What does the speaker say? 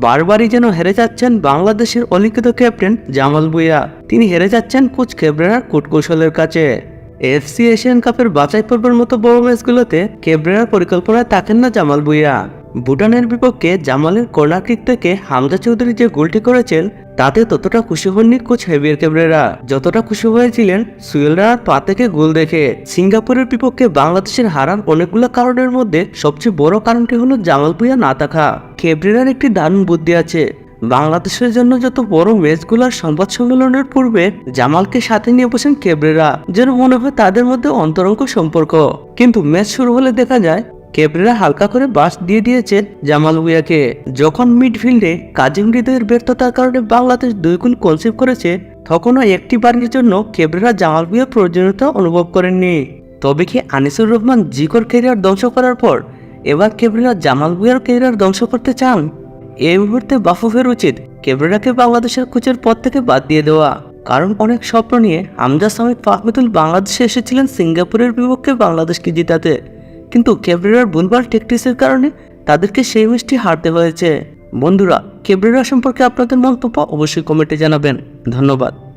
বারবারই যেন হেরে যাচ্ছেন বাংলাদেশের অলিখিত ক্যাপ্টেন জামাল ভুঁইয়া। তিনি হেরে যাচ্ছেন কোচ কেব্রেরার কূটকৌশলের কাছে। এফসি এশিয়ান কাপের বাছাই পর্বের মতো বড় ম্যাচগুলোতে কেব্রেরার পরিকল্পনায় থাকেন না জামাল ভুঁইয়া। ভুটানের বিপক্ষে জামালের কর্নার কিক থেকে হামজা চৌধুরী যে গোলটি করেছেন, তাতে ততটা খুশি হননি কোচ হেভিয়ার কেব্রেরা। যতটা খুশি হয়েছিলেন সুয়েল রানার পা থেকে গোল দেখে। সিঙ্গাপুরের বিপক্ষে বাংলাদেশের হারার অনেকগুলো কারণের মধ্যে সবচেয়ে বড় কারণটি হলো জামাল ভুঁইয়া না থাকা। কেব্রেরার একটি দারুণ বুদ্ধি আছে। বাংলাদেশের জন্য যত বড় ম্যাচগুলোর সংবাদ সম্মেলনের পূর্বে জামালকে সাথে নিয়ে বসেন কেবরেরা, যেন মনে হয় তাদের মধ্যে অন্তরঙ্গ সম্পর্ক। কিন্তু ম্যাচ শুরু হলে দেখা যায়, কেবরেরা হালকা করে বাস দিয়ে দিয়েছে জামাল ভুইয়াকে। যখন মিডফিল্ডে কাজিম হৃদয়ের ব্যর্থতার কারণে বাংলাদেশ দুই গোল কনসিভ করেছে, তখনও একটি বারের জন্য কেবরেরা জামাল ভুইয়ার প্রয়োজনীয়তা অনুভব করেননি। তবে কি আনিসুর রহমান জিকর ক্যারিয়ার ধ্বংস করার পর এবার কেবরেরা জামাল ভুইয়ার কেরিয়ার ধ্বংস করতে চান? এই মুহূর্তে বাফুফের উচিত কেবরেরাকে বাংলাদেশের কোচের পদ থেকে বাদ দিয়ে দেওয়া। কারণ অনেক স্বপ্ন নিয়ে হামজা সামিদ ফাহমিদুল বাংলাদেশে এসেছিলেন সিঙ্গাপুরের বিপক্ষে বাংলাদেশকে জিতাতে। কিন্তু কেবরেরার ভুলবার টেকটিক্সের কারণে তাদেরকে সেই ম্যাচটি হারতে হয়েছে। বন্ধুরা কেবরেরা সম্পর্কে আপনাদের মন্তব্য অবশ্যই কমেন্টে জানাবেন। ধন্যবাদ।